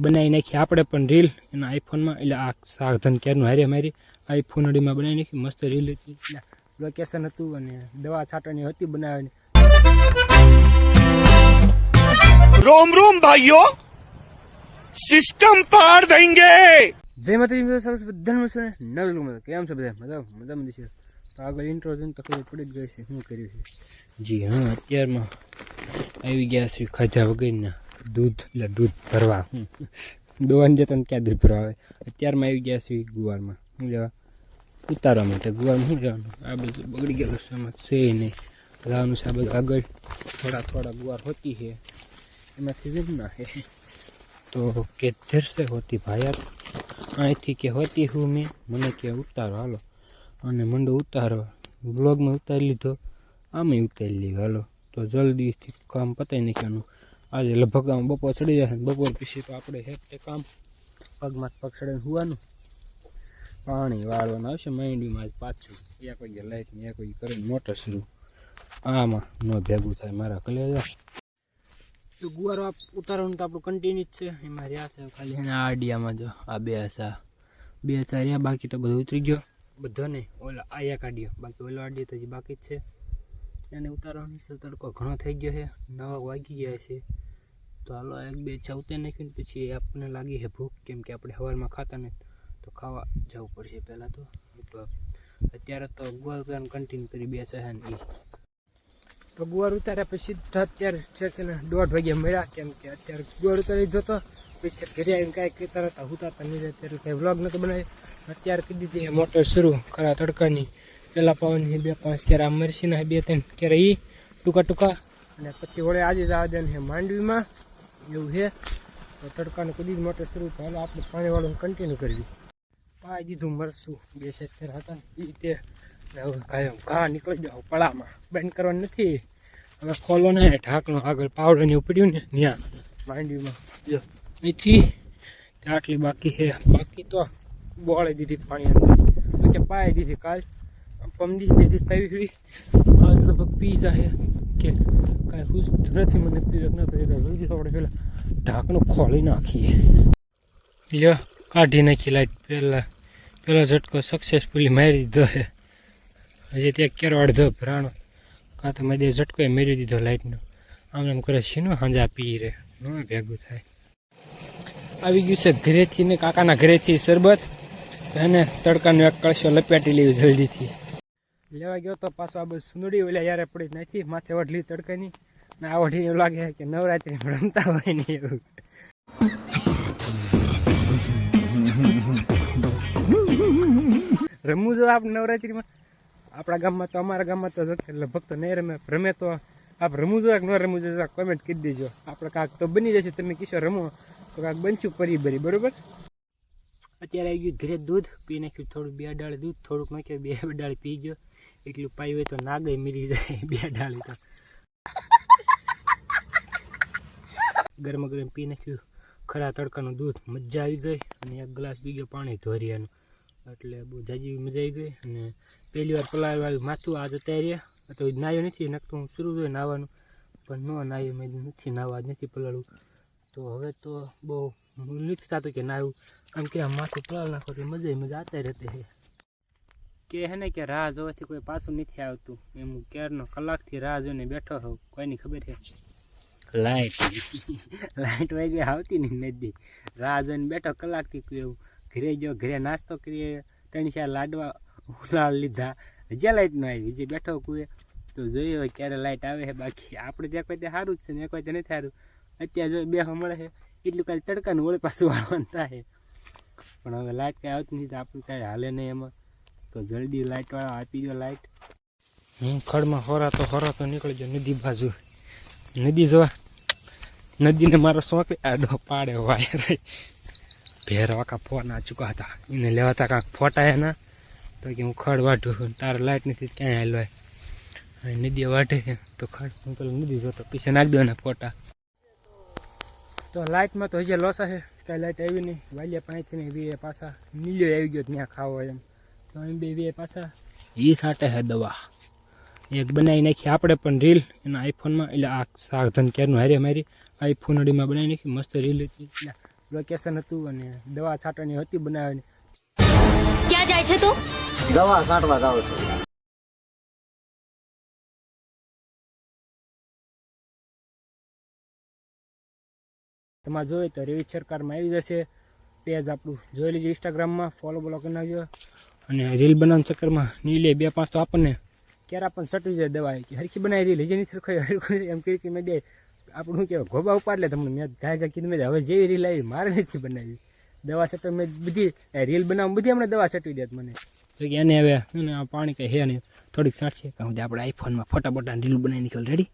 બનાવી નાખી. આપણે પણ રીલ એના આઈફોનમાં એટલે આ સાધન ક્યારનું હારે મારી આઈફોન અડીમાં બનાવી નાખી. મસ્ત રીલ હતી. લોકેશન હતું અને દવા છાંટવાની હતી બનાવવાની. રોમ રોમ ભાઈઓ સિસ્ટમ પાર દેંગે. જય માતાજી મિત્રો સરસ બધાને મળશે ને નવી કેમ છે બધા? મજા મજા મળી છે. આગળ ઇન્ટ્રો જોઈને તકલીફ પડી જ ગઈ છે. શું કર્યું છે? જી હા અત્યારમાં આવી ગયા છે ખાધા વગરના. દૂધ એટલે દૂધ ભરવા. દોવાને જતા ને ક્યાં દૂધ ભરવા આવે. અત્યારમાં આવી ગયા છે ગુવારમાં. શું લેવા ઉતારવા માટે ગુવારમાં શું લેવાનું આ બધું બગડી ગયેલું છે એમાં છે નહીં. લાવવાનું છે આ બધું આગળ. થોડા થોડા ગુવાર હોતી છે. એમાંથી વીમ છે તો કે ધરશે હોતી ભાયાત. અહીંથી કે હોતી હું મેં. મને કે ઉતારો હાલો. અને મંડો ઉતારવા. બ્લોગમાં ઉતારી લીધો. આમે ઉતારી લીધો હાલો. તો જલ્દીથી કામ પતાવી નાખ્યાનું. આજે લગભગ આમ બપોર ચડી જશે બપોર પછી તો આપણે હેક તે કામ પગમાં પગ ચડીને હોવાનું. પાણી વાળવાનું આવશે, માંડીમાં આજ પાછું. એક વાગે લાઈટ ને એક વાગે કરીને મોટર શરૂ. આમાં ન ભેગું થાય મારા કલેજા. તો ગુવારો આપ ઉતારવાનું તો આપણું કન્ટિન્યુ જ છે. એમાં રહ્યા છે ખાલી એના આડિયામાં જો આ બે હસા બે ચાર રહ્યા, બાકી તો બધું ઉતરી ગયો. બધો નહીં ઓલા આ એક આડિયો, બાકી ઓલો આડિયો તો હજી બાકી જ છે. એને ઉતારવાની છે તડકો ઘણો થઈ ગયો છે. નવા વાગી ગયા છે. તો હાલો એક બે ચા ઉતારી નાખ્યું પછી આપણને લાગી છે ભૂખ, કેમ કે આપણે સવારમાં ખાતા નથી. તો ખાવા જવું પડશે પહેલાં તો. અત્યારે તો ગુવાર કન્ટિન્યુ કરી બે છે ને એ તો ગુવાર ઉતાર્યા પછી અત્યારે છે કે દોઢ વાગ્યા મળ્યા, કેમ કે અત્યારે ગુવાર ઉતારી લીધો તો પછી ઘરે આવીને કાંઈ કહેતા હતા ઉતારતા નહીં રહે અત્યારે કાંઈ વ્લોગ નહોતો બનાવ્યો. અત્યારે કીધી હતી મોટર શરૂ ખરા તડકાની. પેલા હે, બે પાંચ, ક્યારે આ મરસીના બે ત્રણ, ક્યારે એ ટૂંકા ટૂંકા. અને પછી વળે આજે જ આવે છે માંડવીમાં, એવું છે તો તડકાને કદી જ મોટર શરૂ થાય આપણે પાણીવાળું કન્ટિન્યુ કરવી પાય દીધું મરસું, બે સેક્ટર હતા ને એ રીતે હવે કાયમ ઘા નીકળી જાવ પડામાં બંધ કરવાનું નથી. હવે ખોલો ને ઢાંકણું આગળ પાવડો ને ઉપડ્યું ને ત્યાં માંડવીમાં. જો, અહીંથી આટલી બાકી છે બાકી તો બોળી દીધી પાણી અંદર. પાય દીધી કાલ. પમદી દીધી પાવી હુઈ કાલ લગભગ પી જાય કે કાંઈ હુસ નથી મને પીવે ન પીવે જલ્દી આપણે પેલા ઢાંકણું ખોલી નાખીએ. લ્યો, કાઢી નાખી લાઈટ. પહેલાં પેલો ઝટકો સક્સેસફુલી મારી દીધો છે. હજી ત્યાં કેરો અડધો ભરાણો. કાં તો મેં ઝટકો મેરી દીધો લાઇટનો આમ એમ કરે છે નું હાંજા પી રે ન ભેગું થાય. આવી ગયું છે ઘરેથી ને કાકાના ઘરેથી શરબત. એને તડકાનું એક કળશો લપેટી લેવી જલ્દીથી. લેવા ગયો તો પાછો આ બધું સુંદડી ઓલા યારે પડી નથી માથે વઢલી તડકાની. ને આ વઢી એવું લાગે કે નવરાત્રી રમતા હોય ને એવું. રમવું જો આપ નવરાત્રીમાં. આપણા ગામમાં તો, અમારા ગામમાં તો જો કે લગભગ તો નહીં રમે રમે તો આપ રમવું જોઈએ ન રમવું જોઈએ કોમેન્ટ કરી દેજો. આપણે કાંક તો બની જશે, તમે કિશોર રમો, તો કાંક બનશું પરી બરી બરોબર? અત્યારે આવી ગયું ઘરે દૂધ પી નાખ્યું થોડું બે ડાળ દૂધ, થોડુંક નાખ્યું, બે ડાળ પી ગયો. એટલું પાયું હોય તો ના ગઈ મીરી જાય, બે ડાળી તો. ગરમ ગરમ પી નાખ્યું. ખરા તડકાનું દૂધ, મજા આવી ગઈ અને એક ગ્લાસ પી ગયો પાણી ધોરિયાનું. એટલે બહુ જાજી મજા આવી ગઈ અને પહેલી વાર પલાળવાળું માથું, આજ અત્યારે તો નાયો નથી નકતો હું શરૂ જોઈએ નાવાનું. પણ ન નાયું, મેં નથી જ નથી પલાળવું. તો હવે તો બહુ નથી થતું કે નાવું આમ કે માથું પલાળ નાખો તો મજા ય મજા આતા રહેતી છે કે હે ને કે રાહ જોવાથી કોઈ પાછું નથી આવતું. એમ ક્યારનો કલાકથી રાહ જોઈને બેઠો હોઉં કોઈની ખબર છે લાઇટ લાઇટ વાગે આવતી નહીં નદી. રાહ જોઈને બેઠો કલાકથી કોઈ એવું. ઘરે જો ઘરે નાસ્તો કરીએ ત્રણ ચાર લાડવા ઉલાળ લીધા. હજી લાઇટ ન આવી. જે બેઠો કુએ તો જોઈએ હોય ક્યારે લાઇટ આવે છે બાકી. આપણે ત્યાં કોઈ તે સારું જ છે ને એક કોઈ ત્યાં નથી સારું. અત્યારે જો બે મળે છે, એટલું કાંઈ તડકાનું વળી પાછું વાળવાનું થાય. પણ હવે લાઇટ કાંઈ આવતી નથી, આપણું કાંઈ હાલે નહીં એમાં. તો જલ્દી લાઇટવાળા આપી દો લાઇટ હું ખડમાં હોરા તો હોરા તો નીકળી ગયો, નદી બાજુ. નદી જોવા. નદીને મારો શોખ આડો પાડે વાયર. ભેર વાકા ફોન આ ચૂકા હતા. એને લેવાતા કાંક ફોટા એના. તો કે હું ખડ વાઢું તારે લાઇટ નથી, ક્યાંય હાલવાય. નદી વાઢે તો ખડ, હું પેલો નદી જોતો, પીછે નાખી દો એના ફોટા. તો લાઇટમાં તો હજી લોસા છે. કાંઈ લાઇટ આવી નહીં. વાલિયા પાંચથી ને વીએ પાછા નીલ્યો આવી ગયો ત્યાં ખાવો એમ. તો એમ બે વીએ પાછા. એ સાટે છે દવા. એક બનાવી નાખી આપણે પણ રીલ એના આઈફોનમાં. એટલે આ સાધન ક્યારનું હારે મારી આઈફોન અડીમાં બનાવી નાખી. મસ્ત રીલ હતી. એટલે લોકેશન હતું અને દવા છાંટવાની હતી બનાવવાની. ક્યાં જાય છે તું? દવા છાંટવા જાવ છું. તમારે જોઈએ તો રેવિત સરકારમાં આવી જશે. પેજ આપણું જોઈ લેજો ઇન્સ્ટાગ્રામમાં ફોલો બોલો કરી નાખજો. અને રીલ બનાવવાના ચક્કરમાં નીલે બે પાંચ તો આપણને ક્યારે આપણને સટવી જાય દવા કે હરખી બનાવી રીલ હજી નહીં સરખાઈ હરખું એમ કરી મેં દે આપણું શું કહેવાય ગોબા ઉપાડ લે તમને મેં ગાય ગાય કીધું મેં હવે જેવી રીલ આવી, મારે નથી બનાવી. દવા સટવી મેં બધી રીલ બનાવવા બધી હમણાં દવા સટવી દેત મને. તો કે એને હવે પાણી કંઈ હે નહીં. થોડીક છાંટશે કહું આપણે આઈફોનમાં ફોટા બોટા રીલ બનાવી નીકળ રેડી